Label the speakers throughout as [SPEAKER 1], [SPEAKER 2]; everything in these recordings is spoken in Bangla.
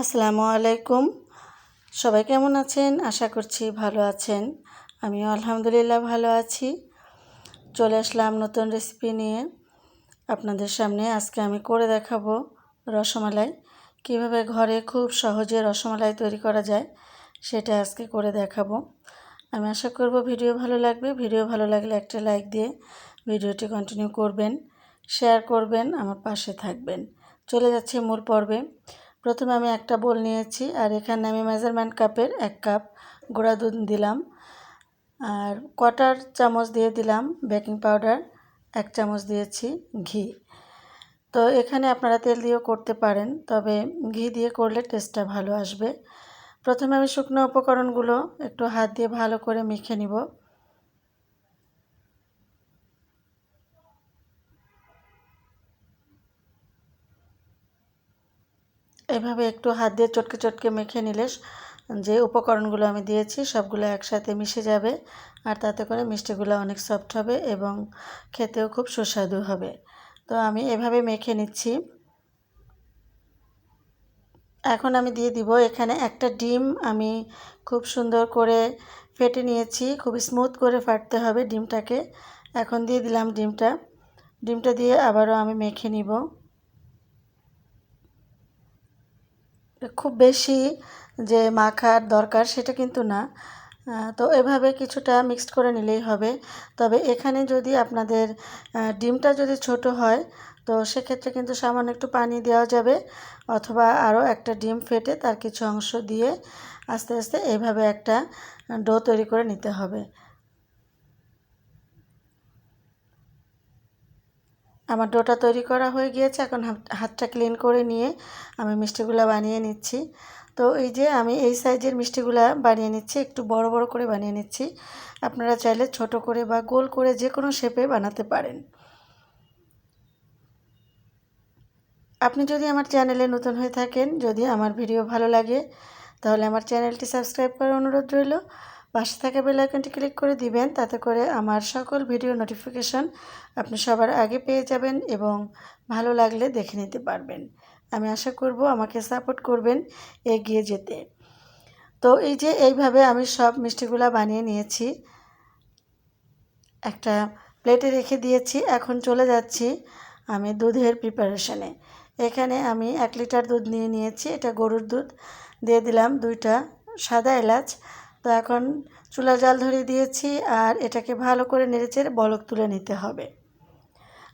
[SPEAKER 1] আসসালামু আলাইকুম। সবাই কেমন আছেন? আশা করছি ভালো আছেন। আমিও আলহামদুলিল্লাহ ভালো আছি। চলে আসলাম নতুন রেসিপি নিয়ে। আপনাদের সামনে আজকে আমি করে দেখাবো রসমালাই। কীভাবে ঘরে খুব সহজে রসমালাই তৈরি করা যায়, সেটা আজকে করে দেখাবো। আমি আশা করব ভিডিও ভালো লাগবে। ভিডিও ভালো লাগলে একটা লাইক দিয়ে ভিডিওটি কন্টিনিউ করবেন শেয়ার করবেন, আমার পাশে থাকবেন। চলে যাচ্ছে মূল পর্বে। প্রথমে আমি একটা বোল নিয়েছি আর এখানে আমি মেজারমেন্ট কাপের এক কাপ গুঁড়া দুধ দিলাম আর কটার চামচ দিয়ে দিলাম বেকিং পাউডার, এক চামচ দিয়েছি ঘি। তো এখানে আপনারা তেল দিয়েও করতে পারেন, তবে ঘি দিয়ে করলে টেস্টটা ভালো আসবে। প্রথমে আমি শুকনো উপকরণগুলো একটু হাত দিয়ে ভালো করে মেখে নিব। এভাবে একটু হাত দিয়ে চটকে চটকে মেখে নিলে যে উপকরণগুলো আমি দিয়েছি সবগুলো একসাথে মিশে যাবে আর তাতে করে মিষ্টিগুলো অনেক সফট হবে এবং খেতেও খুব সুস্বাদু হবে। তো আমি এভাবে মেখে নিচ্ছি। এখন আমি দিয়ে দিব এখানে একটা ডিম। আমি খুব সুন্দর করে ফেটে নিয়েছি খুব স্মুথ করে ফাটতে হবে ডিমটাকে। এখন দিয়ে দিলাম ডিমটা। ডিমটা দিয়ে আবারও আমি মেখে নিব। খুব বেশি যে মাখার দরকার সেটা কিন্তু না। তো এভাবে কিছুটা মিক্সড করে নিলেই হবে। তবে এখানে যদি আপনাদের ডিমটা যদি ছোট হয়, তো সেক্ষেত্রে কিন্তু সামান্য একটু পানি দেওয়া যাবে অথবা আরও একটা ডিম ফেটে তার কিছু অংশ দিয়ে আস্তে আস্তে এইভাবে একটা ডো তৈরি করে নিতে হবে। আমার ডোটা তৈরি করা হয়ে গিয়েছে, এখন হাতটা ক্লিন করে নিয়ে আমি মিষ্টিগুলো বানিয়ে নিচ্ছি। তো এই যে আমি এই সাইজের মিষ্টিগুলো বানিয়ে নিচ্ছি, একটু বড় বড় করে বানিয়ে নিচ্ছি। আপনারা চাইলে ছোট করে বা গোল করে যে কোনো শেপে বানাতে পারেন। আপনি যদি আমার চ্যানেলে নতুন হয়ে থাকেন, যদি আমার ভিডিও ভালো লাগে, তাহলে আমার চ্যানেলটি সাবস্ক্রাইব করার অনুরোধ রইল। পাশে থাকা বেল আইকনটি ক্লিক করে দিবেন, তাতে করে আমার সকল ভিডিও নোটিফিকেশন আপনি সবার আগে পেয়ে যাবেন এবং ভালো লাগলে দেখে নিতে পারবেন। আমি আশা করব আমাকে সাপোর্ট করবেন এগিয়ে যেতে। তো এই যে এইভাবে আমি সব মিষ্টিগুলা বানিয়ে নিয়েছি, একটা প্লেটে রেখে দিয়েছি, এখন চলে যাচ্ছি আমি দুধের প্রিপারেশনে এখানে আমি এক লিটার দুধ নিয়ে নিয়েছি, এটা গরুর দুধ। দিয়ে দিলাম দুইটা সাদা এলাচ তো এখন চুলা জাল ধরিয়ে দিয়েছি আর এটাকে ভালো করে নেড়েচেড়ে বলক তুলে নিতে হবে।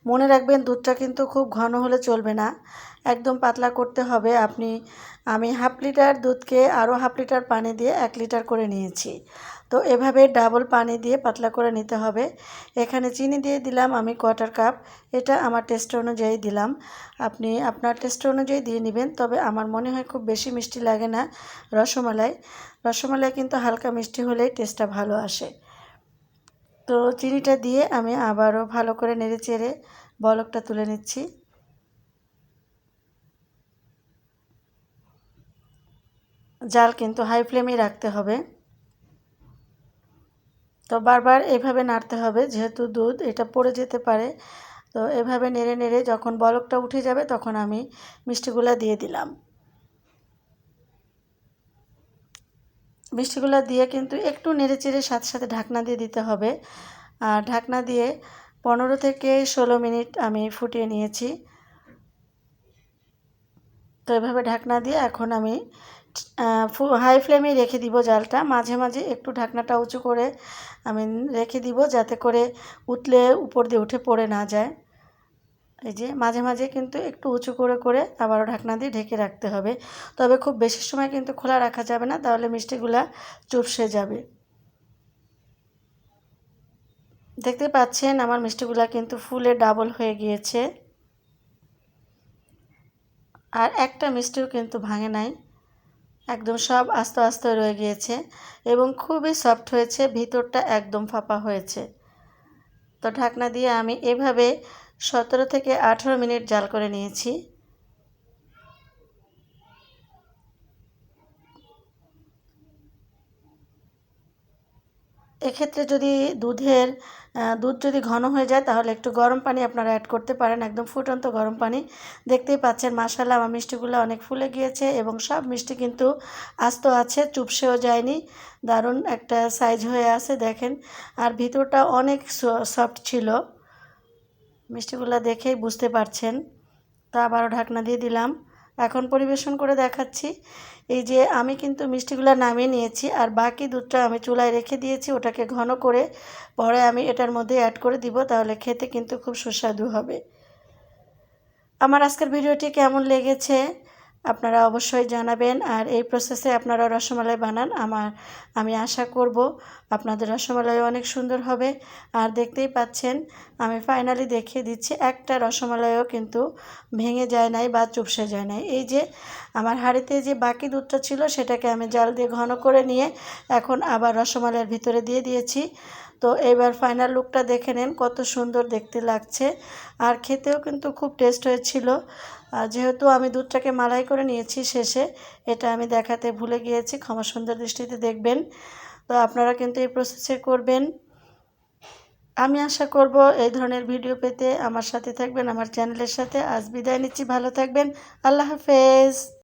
[SPEAKER 1] মনে রাখবেন দুধটা কিন্তু খুব ঘন হলে চলবে না। একদম পাতলা করতে হবে। আপনি, আমি হাফ লিটার দুধকে আরও হাফ লিটার পানি দিয়ে এক লিটার করে নিয়েছি। তো এভাবে ডাবল পানি দিয়ে পাতলা করে নিতে হবে। এখানে চিনি দিয়ে দিলাম আমি কোয়ার্টার কাপ। এটা আমার টেস্ট অনুযায়ী দিলাম। আপনি আপনার টেস্ট অনুযায়ী দিয়ে নেবেন, তবে আমার মনে হয় খুব বেশি মিষ্টি লাগে না রসমালাই। রসমালাই কিন্তু হালকা মিষ্টি হলেই টেস্টটা ভালো আসে। তো চিনিটা দিয়ে আমি আবারও ভালো করে নেড়ে চেড়ে বলকটা তুলে নিচ্ছি। জাল কিন্তু হাই ফ্লেমেই রাখতে হবে। তো বারবার এভাবে নাড়তে হবে, যেহেতু দুধ, এটা পড়ে যেতে পারে। তো এভাবে নেড়ে নেড়ে যখন বলকটা উঠে যাবে, তখন আমি মিষ্টিগুলা দিয়ে দিলাম। মিষ্টিগুলা দিয়ে কিন্তু একটু নেড়ে চেড়ে সাথে সাথে ঢাকনা দিয়ে দিতে হবে। আর ঢাকনা দিয়ে পনেরো থেকে ষোলো মিনিট আমি ফুটিয়ে নিয়েছি। তো এভাবে ঢাকনা দিয়ে এখন আমি হাই ফ্লেমে রেখে দিব জালটা। মাঝে মাঝে একটু ঢাকনাটা উঁচু করে আমি রেখে দিব যাতে করে উতলে উপর দিয়ে উঠে পড়ে না যায়। এই যে মাঝে মাঝে কিন্তু একটু উঁচু করে করে আবারও ঢাকনা দিয়ে ঢেকে রাখতে হবে। তবে খুব বেশি সময় কিন্তু খোলা রাখা যাবে না, তাহলে মিষ্টিগুলা চুপসে যাবে। দেখতে পাচ্ছেন আমার মিষ্টিগুলা কিন্তু ফুলে ডাবল হয়ে গিয়েছে। আর একটা মিষ্টিও কিন্তু ভাঙে নাই। একদম সব আস্তে আস্তে রয়ে গিয়েছে এবং খুবই সফট হয়েছে, ভিতরটা একদম ফাঁপা হয়েছে। তো ঢাকনা দিয়ে আমি এভাবে সতেরো থেকে আঠেরো মিনিট জাল করে নিয়েছি। এক্ষেত্রে যদি দুধের দুধ যদি ঘন হয়ে যায়, তাহলে একটু গরম পানি আপনারা অ্যাড করতে পারেন। একদম ফুটন্ত গরম পানি। দেখতেই পাচ্ছেন মাসালা আমার মিষ্টিগুলো অনেক ফুলে গিয়েছে এবং সব মিষ্টি কিন্তু আস্ত আছে, চুপসেও যায়নি। দারুণ একটা সাইজ হয়ে আছে, দেখেন। আর ভিতরটা অনেক সফট ছিল। মিষ্টিগুলো দেখেই বুঝতে পারছেন। তা আবারও ঢাকনা দিয়ে দিলাম। এখন পরিবেশন করে দেখাচ্ছি। এই যে আমি কিন্তু মিষ্টিগুলো নামিয়ে নিয়েছি আর বাকি দুধটা আমি চুলায় রেখে দিয়েছি, ওটাকে ঘন করে পরে আমি এটার মধ্যে অ্যাড করে দিব, তাহলে খেতে কিন্তু খুব সুস্বাদু হবে। আমার আজকের ভিডিওটি কেমন লেগেছে? আপনারা অবশ্যই জানাবেন আর এই প্রসেসে আপনারা রসমালাই বানান। আমার, আমি আশা করব আপনাদের রসমালাই অনেক সুন্দর হবে। আর দেখতেই পাচ্ছেন, আমি ফাইনালি দেখিয়ে দিচ্ছি, একটা রসমালাইও কিন্তু ভেঙে যায় নাই বা চুপসে যায় নাই। এই যে আমার হাঁড়িতে যে বাকি দুধটা ছিল, সেটাকে আমি জাল দিয়ে ঘন করে নিয়ে এখন আবার রসমালাইয়ের ভিতরে দিয়ে দিয়েছি। তো এবার ফাইনাল লুকটা দেখে নেন, কত সুন্দর দেখতে লাগছে। আর খেতেও কিন্তু খুব টেস্ট হয়েছিল। আর যেহেতু আমি দুধটাকে মালাই করে নিয়েছি শেষে, এটা আমি দেখাতে ভুলে গিয়েছি, ক্ষমা সুন্দর দৃষ্টিতে দেখবেন। তো আপনারা কিন্তু এই প্রসেসে করবেন। আমি আশা করব এই ধরনের ভিডিও পেতে আমার সাথে থাকবেন, আমার চ্যানেলের সাথে। আজ বিদায় নিচ্ছি, ভালো থাকবেন। আল্লাহ হাফেজ।